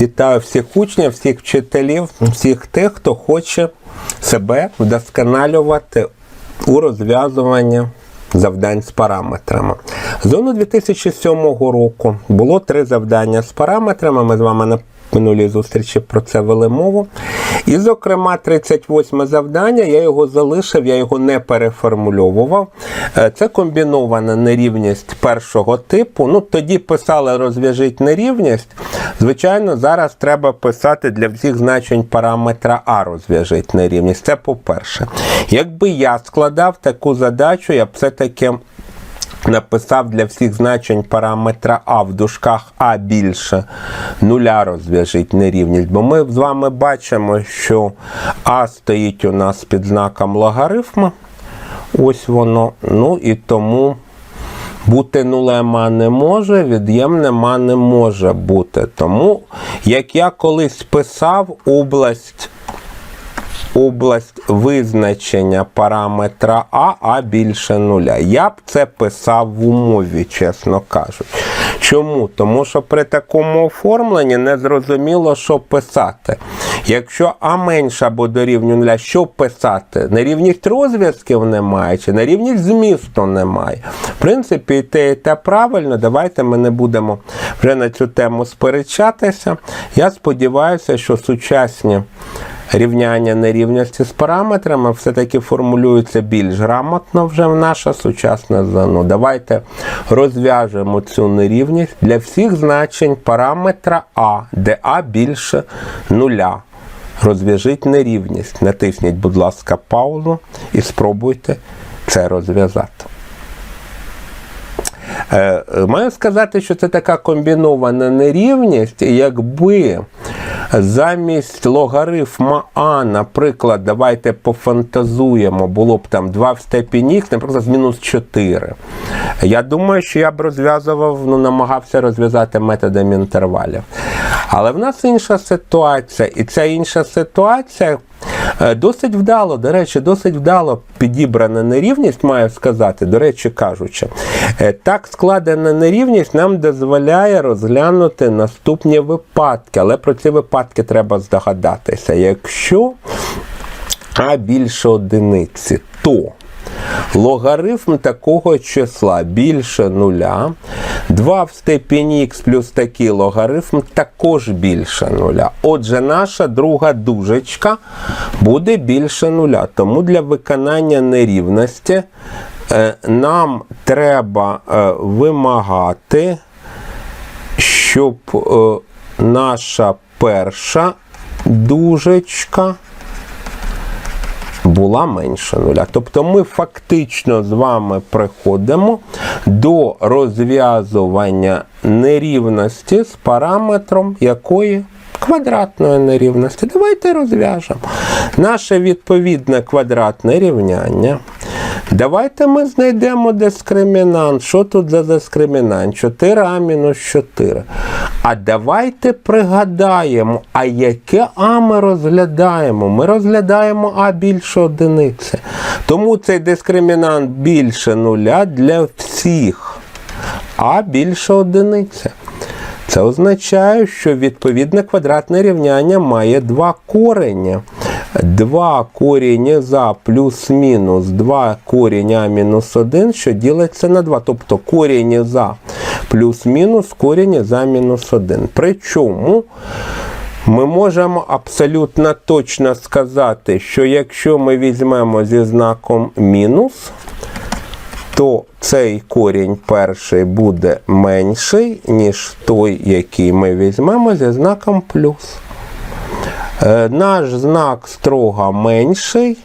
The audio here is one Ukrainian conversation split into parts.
Вітаю всіх учнів, всіх вчителів, всіх тих, хто хоче себе вдосконалювати у розв'язуванні завдань з параметрами. Зону 2007 року було три завдання з параметрами. Ми з вами на минулій зустрічі про це вели мову. І, зокрема, 38 завдання, я його залишив, я його не переформульовував. Е, Це комбінована нерівність першого типу. Ну, тоді писали розв'яжіть нерівність. Звичайно, зараз треба писати для всіх значень параметра А розв'яжіть нерівність. Це по-перше. Якби я складав таку задачу, я б все-таки написав для всіх значень параметра А в дужках А більше нуля розв'яжіть нерівність. Бо ми з вами бачимо, що А стоїть у нас під знаком логарифму. Ось воно. Ну і тому бути нулем А не може, від'ємним А не може бути. Тому, як я колись писав, область область визначення параметра А, А більше нуля. Я б це писав в умові, чесно кажучи. Чому? Тому що при такому оформленні не зрозуміло, що писати. Якщо А менше або дорівнює нуля, що писати? Нерівність розв'язків немає, чи нерівність змісту немає. В принципі, і те, і те правильно. Давайте ми не будемо вже на цю тему сперечатися. Я сподіваюся, що сучасні рівняння нерівності з параметрами все-таки формулюються більш грамотно вже в наша сучасна зона. Давайте розв'яжемо цю нерівність для всіх значень параметра А, де А більше нуля. Розв'яжіть нерівність. Натисніть, будь ласка, паузу і спробуйте це розв'язати. Е, е, Маю сказати, що це така комбінована нерівність, якби замість логарифма А, наприклад, давайте пофантазуємо, було б там 2 в степені х, наприклад, з мінус 4. Я думаю, що я б розв'язував, ну, намагався розв'язати методом інтервалів. Але в нас інша ситуація, і ця інша ситуація е, досить вдало, до речі, досить вдало підібрана нерівність, маю сказати, до речі кажучи. Е, Так складена нерівність нам дозволяє розглянути наступні випадки, але про ці випадки треба здогадатися. Якщо А більше одиниці, то логарифм такого числа більше нуля, 2 в степені х плюс такий логарифм також більше нуля. Отже, наша друга дужечка буде більше нуля. Тому для виконання нерівності е, нам треба е, вимагати, щоб е, наша перша дужечка була менше нуля. Тобто ми фактично з вами приходимо до розв'язування нерівності з параметром якої квадратної нерівності. Давайте розв'яжемо. Наше відповідне квадратне рівняння. Давайте ми знайдемо дискримінант. Що тут за дискримінант? 4а мінус 4. А давайте пригадаємо, а яке А ми розглядаємо? Ми розглядаємо А більше одиниці. Тому цей дискримінант більше нуля для всіх. А більше одиниці. Це означає, що відповідне квадратне рівняння має два корення. 2 корінь за плюс-мінус 2 корінь А мінус 1, що ділиться на 2. Тобто корінь за плюс-мінус корінь за мінус 1. Причому ми можемо абсолютно точно сказати, що якщо ми візьмемо зі знаком мінус, то цей корінь перший буде менший, ніж той, який ми візьмемо зі знаком плюс. Е, Наш знак строго менший.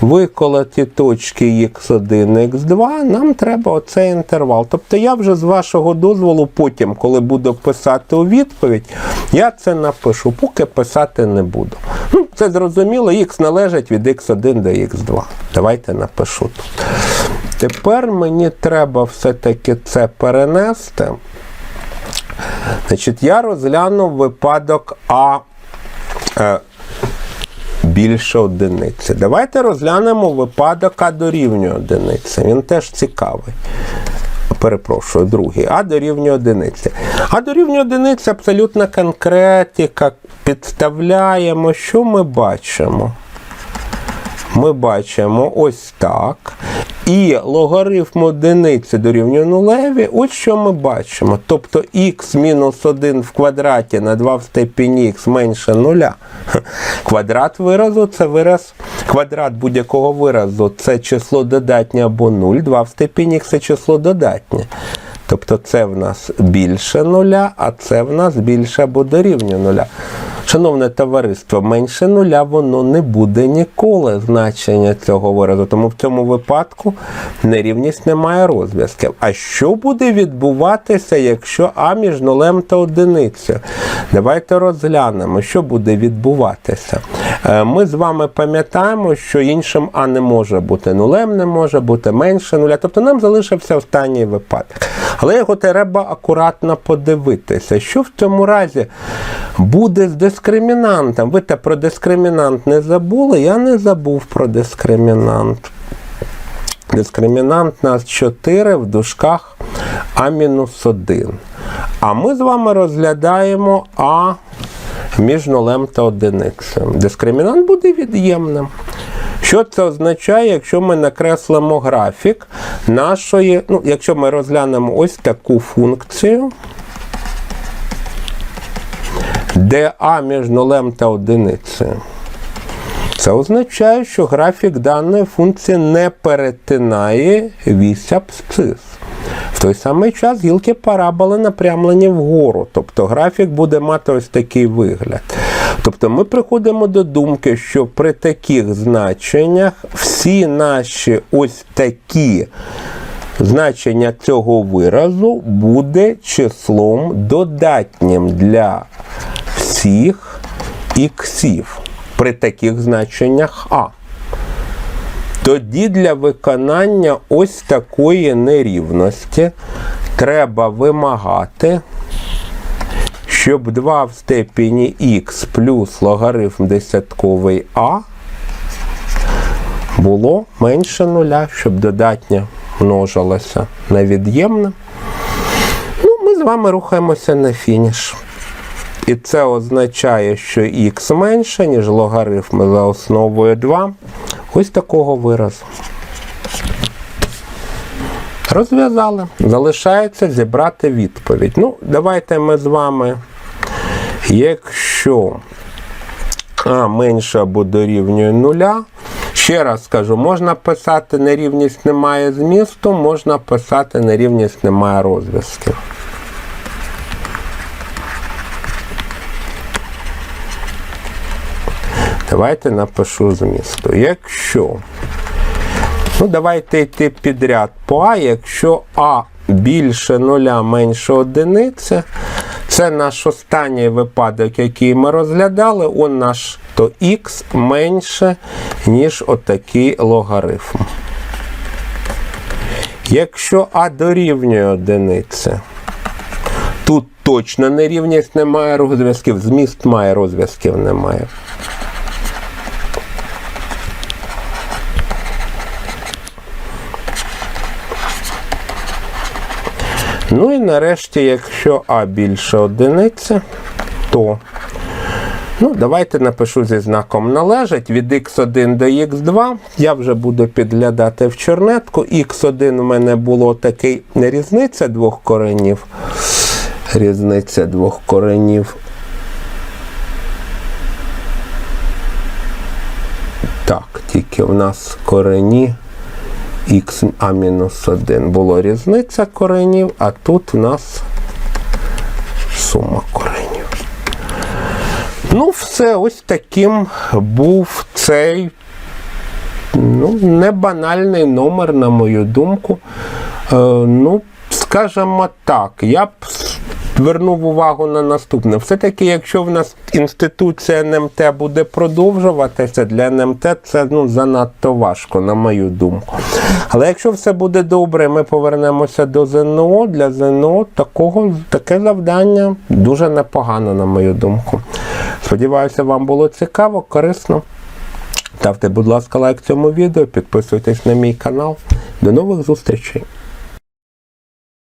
Виколоті точки x1, x2, нам треба оцей інтервал. Тобто я вже з вашого дозволу потім, коли буду писати у відповідь, я це напишу, поки писати не буду. Ну, Це зрозуміло, x належить від x1 до x2. Давайте напишу тут. Тепер мені треба все-таки це перенести. Значить, я розглянув випадок А більше одиниці. Давайте розглянемо випадок А дорівнює одиниці. Він теж цікавий. перепрошую, другий, а дорівнює одиниці. А дорівнює одиниці абсолютна конкретика. Підставляємо, що ми бачимо? Ми бачимо ось так. І логарифм одиниці дорівнює нулеві. Ось що ми бачимо. Тобто х мінус 1 в квадраті на 2 в степені х менше нуля. Квадрат виразу це вираз. Квадрат будь-якого виразу це число додатнє або 0. 2 в степені х це число додатнє. Тобто це в нас більше нуля, а це в нас більше або дорівнює нуля. Шановне товариство, менше нуля воно не буде ніколи значення цього виразу. Тому в цьому випадку нерівність не має розв'язків. А що буде відбуватися, якщо А між нулем та одиницею? Давайте розглянемо, що буде відбуватися. Е, Ми з вами пам'ятаємо, що іншим А не може бути нулем, не може бути менше нуля. Тобто нам залишився останній випадок. Але його треба акуратно подивитися, що в цьому разі буде з дискримінантом. Ви те про дискримінант не забули, я не забув про дискримінант. Дискримінант нас 4 в дужках А-1. А ми з вами розглядаємо А між нулем та одиницею. Дискримінант буде від'ємним. Що це означає, якщо ми накреслимо графік нашої, ну, якщо ми розглянемо ось таку функцію, де А між нулем та одиницею. Це означає, що графік даної функції не перетинає вісь абсцис. В той самий час гілки параболи напрямлені вгору, тобто графік буде мати ось такий вигляд. Тобто ми приходимо до думки, що при таких значеннях всі наші ось такі значення цього виразу буде числом додатнім для всіх іксів при таких значеннях А. Тоді для виконання ось такої нерівності треба вимагати, щоб 2 в степені х плюс логарифм десятковий А було менше нуля, щоб додатнє множилося на від'ємне. Ну, ми з вами рухаємося на фініш. І це означає, що х менше, ніж логарифм за основою 2. Ось такого виразу. Розв'язали. Залишається зібрати відповідь. Ну, давайте ми з вами, якщо А менше або дорівнює нуля, ще раз скажу, можна писати нерівність немає змісту, можна писати нерівність немає розв'язків. Давайте напишу змісту. Якщо, ну давайте йти підряд по А, якщо А більше нуля менше одиниці, це наш останній випадок, який ми розглядали, он наш то х менше, ніж отакий логарифм. Якщо А дорівнює одиниці, тут точно нерівність немає розв'язків, зміст має розв'язків немає. Ну і нарешті, якщо А більше одиниці, то ну, давайте напишу зі знаком належить від x1 до x2. Я вже буду підглядати в чернетку. x1 у мене було такий різниця двох коренів. Різниця двох коренів. Так, тільки в нас корені х а мінус 1 було різниця коренів, а тут в нас сума коренів. Ну, все, ось таким був цей ну, не банальний номер, на мою думку. Е, ну, скажімо так, я б звернув увагу на наступне. Все-таки, якщо в нас інституція НМТ буде продовжуватися, для НМТ це ну, занадто важко, на мою думку. Але якщо все буде добре, ми повернемося до ЗНО. Для ЗНО такого, таке завдання дуже непогано, на мою думку. Сподіваюся, вам було цікаво, корисно. Ставте, будь ласка, лайк цьому відео, підписуйтесь на мій канал. До нових зустрічей!